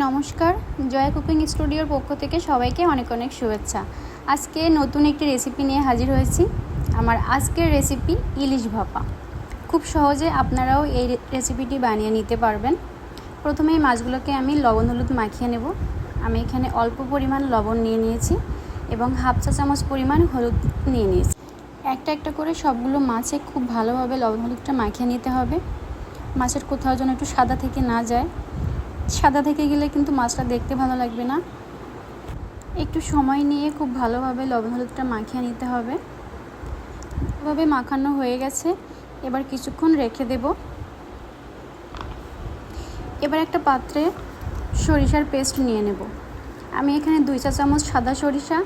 নমস্কার, জয়া কুকিং স্টুডিওর পক্ষ থেকে সবাইকে অনেক অনেক শুভেচ্ছা। আজকে নতুন একটি রেসিপি নিয়ে হাজির হয়েছি। আমার আজকের রেসিপি ইলিশ ভাপা। খুব সহজে আপনারাও এই রেসিপিটি বানিয়ে নিতে পারবেন। প্রথমে এই মাছগুলোকে আমি লবণ হলুদ মাখিয়ে নেব। আমি এখানে অল্প পরিমাণ লবণ নিয়ে নিয়েছি এবং হাফ চা চামচ পরিমাণ হলুদ নিয়ে নিয়েছি। একটা একটা করে সবগুলো মাছে খুব ভালোভাবে লবণ হলুদটা মাখিয়ে নিতে হবে। মাছের কোথাও যেন একটু সাদা থেকে না যায়। সাদা থেকে গেলে কিন্তু মাছটা দেখতে ভালো লাগবে না। একটু সময় নিয়ে খুব ভালোভাবে লবণ হলুদটা মাখিয়ে নিতে হবে। এভাবে মাখানো হয়ে গেছে। এবার কিছুক্ষণ রেখে দেব। এবার একটা পাত্রে সরিষার পেস্ট নিয়ে নেব। আমি এখানে দুই চা চামচ সাদা সরিষা,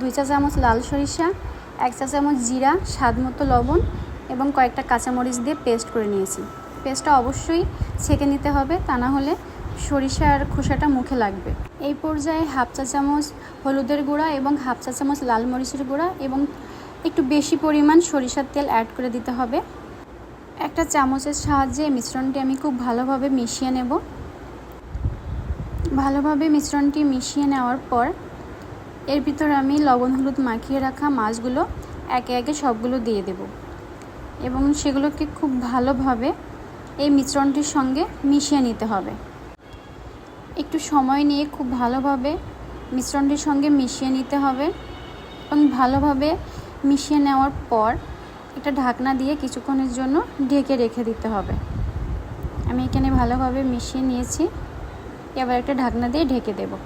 দুই চা চামচ লাল সরিষা, এক চা চামচ জিরা, স্বাদ মতো লবণ এবং কয়েকটা কাঁচামরিচ দিয়ে পেস্ট করে নিয়েছি। পেস্টটা অবশ্যই ছেঁকে নিতে হবে, তা না হলে সরিষার খোসাটা মুখে লাগবে। এই পর্যায়ে হাফ চা চামচ হলুদের গুঁড়া এবং হাফ চা চামচ লাল মরিচের গুঁড়া এবং একটু বেশি পরিমাণ সরিষার তেল অ্যাড করে দিতে হবে। একটা চামচের সাহায্যে মিশ্রণটি আমি খুব ভালোভাবে মিশিয়ে নেব। ভালোভাবে মিশ্রণটি মিশিয়ে নেওয়ার পর এর ভিতর আমি লবণ হলুদ মাখিয়ে রাখা মাছগুলো একে একে সবগুলো দিয়ে দেব এবং সেগুলোকে খুব ভালোভাবে এই মিশ্রণটির সঙ্গে মিশিয়ে নিতে হবে। একটু সময় নিয়ে খুব ভালোভাবে মিশ্রণটির সঙ্গে মিশিয়ে নিতে হবে। এবং ভালোভাবে মিশিয়ে নেওয়ার পর একটা ঢাকনা দিয়ে কিছুক্ষণের জন্য ঢেকে রেখে দিতে হবে। আমি এখানে ভালোভাবে মিশিয়ে নিয়েছি। এবার একটা ঢাকনা দিয়ে ঢেকে দেব।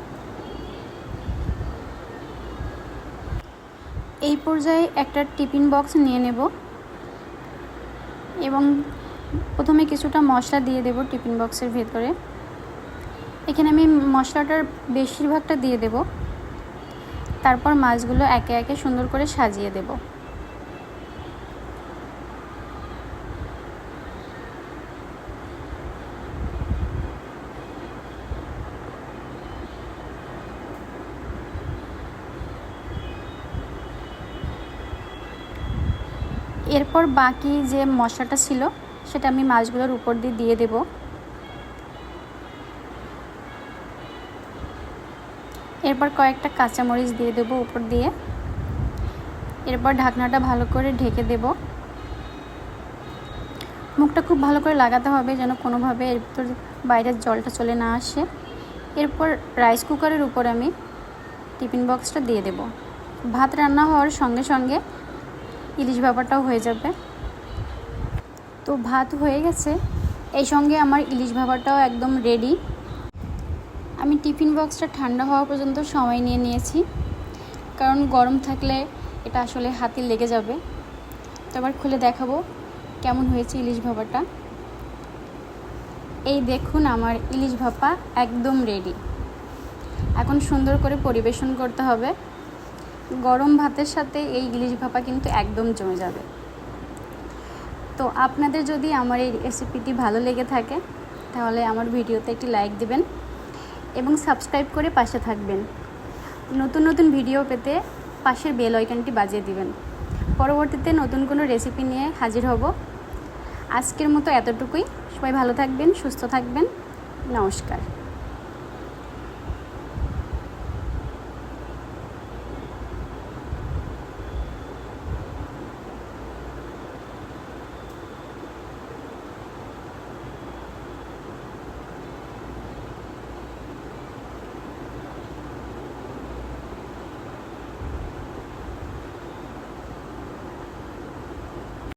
এই পর্যায়ে একটা টিফিন বক্স নিয়ে নেব। এবং প্রথমে কিছুটা মশলা দিয়ে দেব টিফিন বক্সের ভেতরে। এখানে আমি মশলাটার বেশিরভাগটা দিয়ে দেব। তারপর মাছগুলো একে একে সুন্দর করে সাজিয়ে দেব। এরপর বাকি যে মশলাটা ছিল, সেটা আমি মাছগুলোর উপর দিয়ে দিয়ে দেবো। এরপর কয়েকটা কাঁচামরিচ দিয়ে দেবো উপর দিয়ে। এরপর ঢাকনাটা ভালো করে ঢেকে দেব। মুখটা খুব ভালো করে লাগাতে হবে যেন কোনোভাবে এর ভিতর বাইরের জলটা চলে না আসে। এরপর রাইস কুকারের উপর আমি টিফিন বক্সটা দিয়ে দেব। ভাত রান্না হওয়ার সঙ্গে সঙ্গে ইলিশ ভাপাটাও হয়ে যাবে। তো ভাত হয়ে গেছে। এই সঙ্গে আমার ইলিশ ভাপাটাও একদম রেডি আমি টিফিন বক্সটা ঠান্ডা হওয়া পর্যন্ত সময় নিয়ে নিয়েছি। কারণ গরম থাকলে এটা আসলে হাতে লেগে যাবে। তো আবার খুলে দেখাবো কেমন হয়েছে ইলিশ ভাপাটা। এই দেখুন আমার ইলিশ ভাপা একদম রেডি এখন সুন্দর করে পরিবেশন করতে হবে। গরম ভাতের সাথে এই ইলিশ ভাপা কিন্তু একদম জমে যাবে। তো আপনাদের যদি আমার এই রেসিপিটি ভালো লেগে থাকে, তাহলে আমার ভিডিওতে একটি লাইক দেবেন। এবং সাবস্ক্রাইব করে পাশে থাকবেন। নতুন নতুন ভিডিও পেতে পাশের বেল আইকনটি বাজিয়ে দিবেন। পরবর্তীতে নতুন কোনো রেসিপি নিয়ে হাজির হব। আজকের মতো এতটুকুই। সবাই ভালো থাকবেন, সুস্থ থাকবেন। নমস্কার।